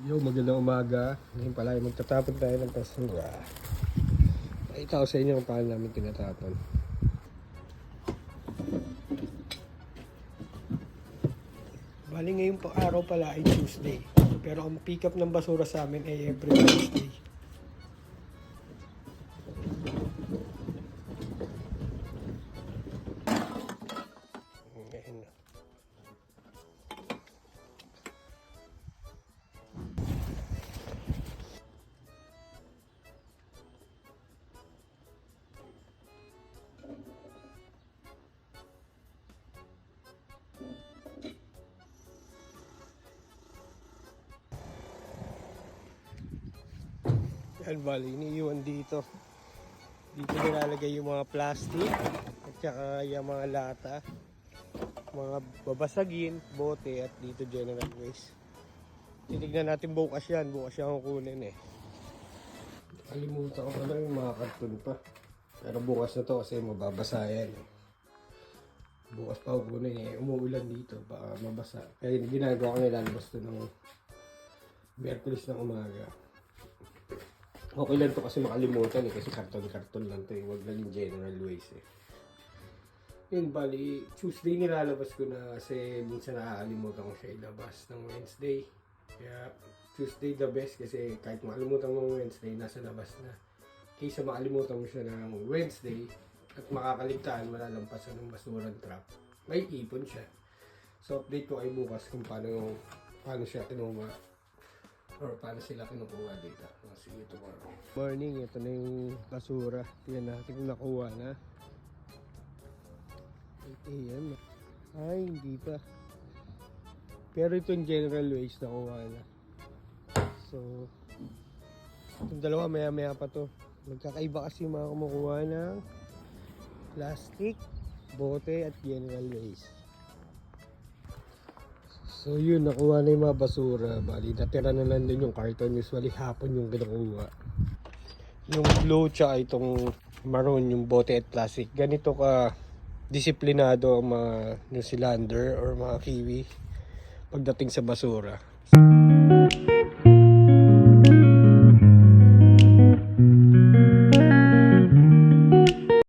Yo, magandang umaga. Ngayon pala ay magtatapon tayo ng basura. Itaw sa inyo kung paano namin tinatapon. Bali ngayon po araw pala ay Tuesday. Pero ang pick up ng basura sa amin ay every Wednesday. Ngayon na. Yan bali, iniiwan dito. Dito nilalagay yung mga plastic at saka yung mga lata. Mga babasagin, bote at dito general waste. Titignan natin bukas yan. Bukas yan kukunin eh. Kalimutan ko pala yung mga karton pa. Pero bukas na to kasi mababasa yan eh. Bukas pa kukunin eh. Umuulan dito. Baka mabasa. Kaya ginagawa ko nilalabas to ng Merkulis ng umaga. Okay lang to kasi makalimutan eh. Kasi karton-karton lang to eh. Huwag lang yung general waste eh. Yun, bali, Tuesday nilalabas ko na kasi minsan nakakalimutan ko siya ilabas ng Wednesday. Kaya Tuesday the best kasi kahit makalimutan mo Wednesday, nasa labas na. Kaysa makalimutan mo siya ng Wednesday at makakaligtaan, malalampasan ng basurang trap, may ipon siya. So update ko kayo bukas kung paano, paano siya kinuha or paano sila kinukuha dito. Oh, see you tomorrow. Morning, ito na yung basura. Tingnan natin kung nakuha na. 8 a.m. Ay, hindi pa. Pero itong general waste nakuha na. So, itong dalawa maya maya pa to. Magkakaiba kasi yung mga kumukuha ng plastic, bote at general waste. So yun, nakuha na yung mga basura. Bali, natira na lang din yung carton. Usually hapon yung kinukuha. Yung blue tsaka itong maroon, yung bote at plastic. Ganito ka disiplinado ang mga New Zealander or mga Kiwi pagdating sa basura.